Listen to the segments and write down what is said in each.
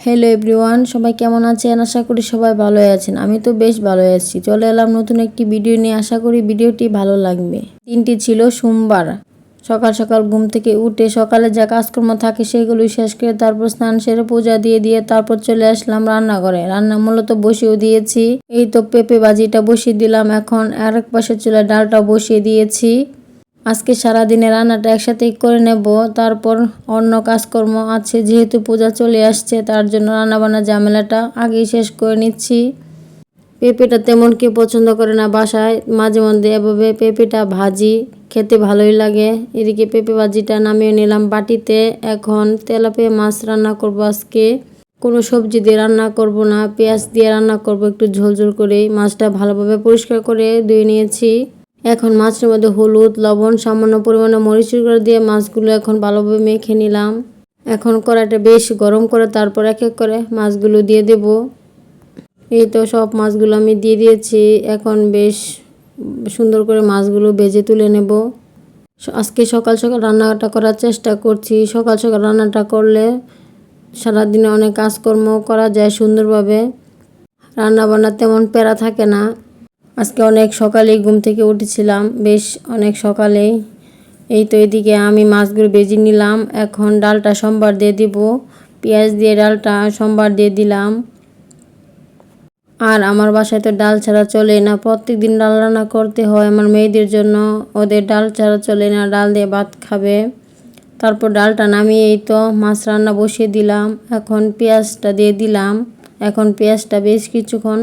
Hello everyone সবাই কেমন আছেন? আশা করি সবাই ভালো আছেন। আমি তো বেশ ভালো আছি। চলে এলাম নতুন একটি ভিডিও নিয়ে। আশা করি ভিডিওটি ভালো লাগবে। দিনটি ছিল সোমবার। সকাল সকাল ঘুম থেকে উঠে সকালে যা কাজকর্ম থাকে সেগুলো শেষ করে তারপর স্নান সেরে পূজা দিয়ে দিয়ে তারপর চলে আসলাম রান্না রান্নাঘরে। রান্না মূলত বসিয়েও দিয়েছি। এই তো পেঁপে বাজিটা বসিয়ে দিলাম। এখন আরেক পাশে চলে ডালটা বসিয়ে দিয়েছি। আজকে সারাদিনে রান্নাটা একসাথে করে নেব, তারপর অন্য কাজকর্ম আছে, যেহেতু পূজা চলে আসছে, তার জন্য রান্নাবান্না ঝামেলাটা আগেই শেষ করে নিচ্ছি। পেঁপেটা তেমন কেউ পছন্দ করে না বাসায়, মাঝে মধ্যে এভাবে পেঁপেটা ভাজি, খেতে ভালোই লাগে। এদিকে পেঁপে ভাজিটা নামিয়ে নিলাম বাটিতে, এখন তেলাপিয়া মাছ রান্না করব আজকে। কোনো সবজি দিয়ে রান্না করব না, পেঁয়াজ দিয়ে রান্না করব, একটু ঝোল ঝোল করে মাছটা ভালোভাবে পরিষ্কার করে ধুয়ে নিয়েছি। এখন মাছের মধ্যে হলুদ, লবণ, সামান্য পরিমাণে মরিচুর করে দিয়ে মাছগুলো এখন ভালোভাবে মেখে নিলাম। এখন কড়াইটা বেশ গরম করে তারপর এক এক করে মাছগুলো দিয়ে দেব। এই তো সব মাছগুলো আমি দিয়ে দিয়েছি। এখন বেশ সুন্দর করে মাছগুলো ভেজে তুলে নেব। আজকে সকাল সকাল রান্নাটা করার চেষ্টা করছি। সকাল সকাল রান্নাটা করলে সারাদিনে অনেক কাজকর্ম করা যায় সুন্দরভাবে। রান্না বান্না তেমন প্যারা থাকে না। আজকে অনেক সকালেই ঘুম থেকে উঠেছিলাম, বেশ অনেক সকালেই। এই তো এদিকে আমি মাছগুলো বেজে নিলাম, এখন ডালটা সোমবার দিয়ে দিব, পেঁয়াজ দিয়ে ডালটা সোমবার দিয়ে দিলাম। আর আমার বাসায় তো ডাল ছাড়া চলে না প্রত্যেক দিন ডাল রান্না করতে হয় আমার মেয়েদের জন্য, ওদের ডাল ছাড়া চলে না, ডাল দিয়ে ভাত খাবে। তারপর ডালটা নামিয়ে এই তো মাছ রান্না বসিয়ে দিলাম, এখন পেঁয়াজটা দিয়ে দিলাম, এখন পেঁয়াজটা বেশ কিছুক্ষণ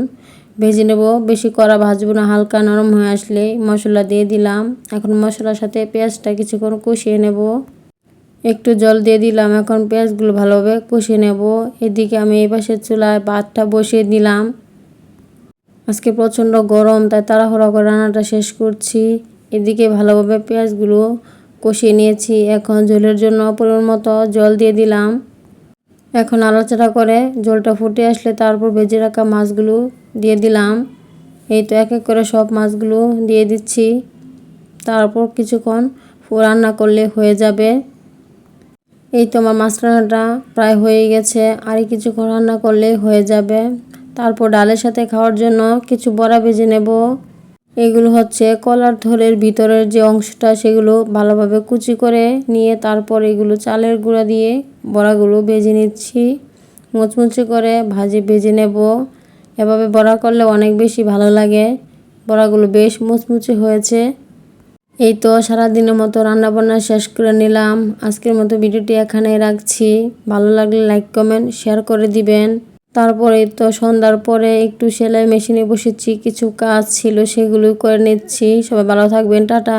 ভেজে নেব। বেশি কড়া ভাজবো না, হালকা নরম হয়ে আসলে মশলা দিয়ে দিলাম। এখন মশলার সাথে পেঁয়াজটা কিছুক্ষণ কষিয়ে নেব। একটু জল দিয়ে দিলাম, এখন পেঁয়াজগুলো ভালোভাবে কষিয়ে নেব। এদিকে আমি এই পাশের চুলায় ভাতটা বসিয়ে দিলাম। আজকে প্রচণ্ড গরম, তাই তাড়াহুড়া করে রান্নাটা শেষ করছি। এদিকে ভালোভাবে পেঁয়াজগুলো কষিয়ে নিয়েছি। এখন ঝোলের জন্য পরিমাণ মতো জল দিয়ে দিলাম। এখন আলোচনা করে জলটা ফুটে আসলে তারপর ভেজে রাখা মাছগুলো দিয়ে দিলাম। এই তো এক এক করে সব মাছগুলো দিয়ে দিচ্ছি। তারপর কিছুক্ষণ রান্না করলে হয়ে যাবে। এই তো আমার মাছ রান্নাটা প্রায় হয়ে গেছে। আর কিছুক্ষণ রান্না করলে হয়ে যাবে। তারপর ডালের সাথে খাওয়ার জন্য কিছু বড়া ভেজে নেব। এগুলো হচ্ছে কলার ধরের ভিতরের যে অংশটা, সেগুলো ভালোভাবে কুচি করে নিয়ে তারপর এগুলো চালের গুঁড়া দিয়ে বড়াগুলো ভেজে নিচ্ছি। মুচমুচে করে ভাজি ভেজে নেব। এভাবে বড়া করলে অনেক বেশি ভালো লাগে। বড়াগুলো বেশ মুচমুচে হয়েছে। এই তো সারাদিনের মতো রান্নাবান্না শেষ করে নিলাম। আজকের মতো ভিডিওটি এখানে রাখছি। ভালো লাগলে লাইক কমেন্ট শেয়ার করে দিবেন। তারপরে তো সন্ধ্যার পরে একটু সেলাই মেশিনে বসেছি, কিছু কাজ ছিল সেগুলো করে নিচ্ছি। সবাই ভালো থাকবেন, টাটা।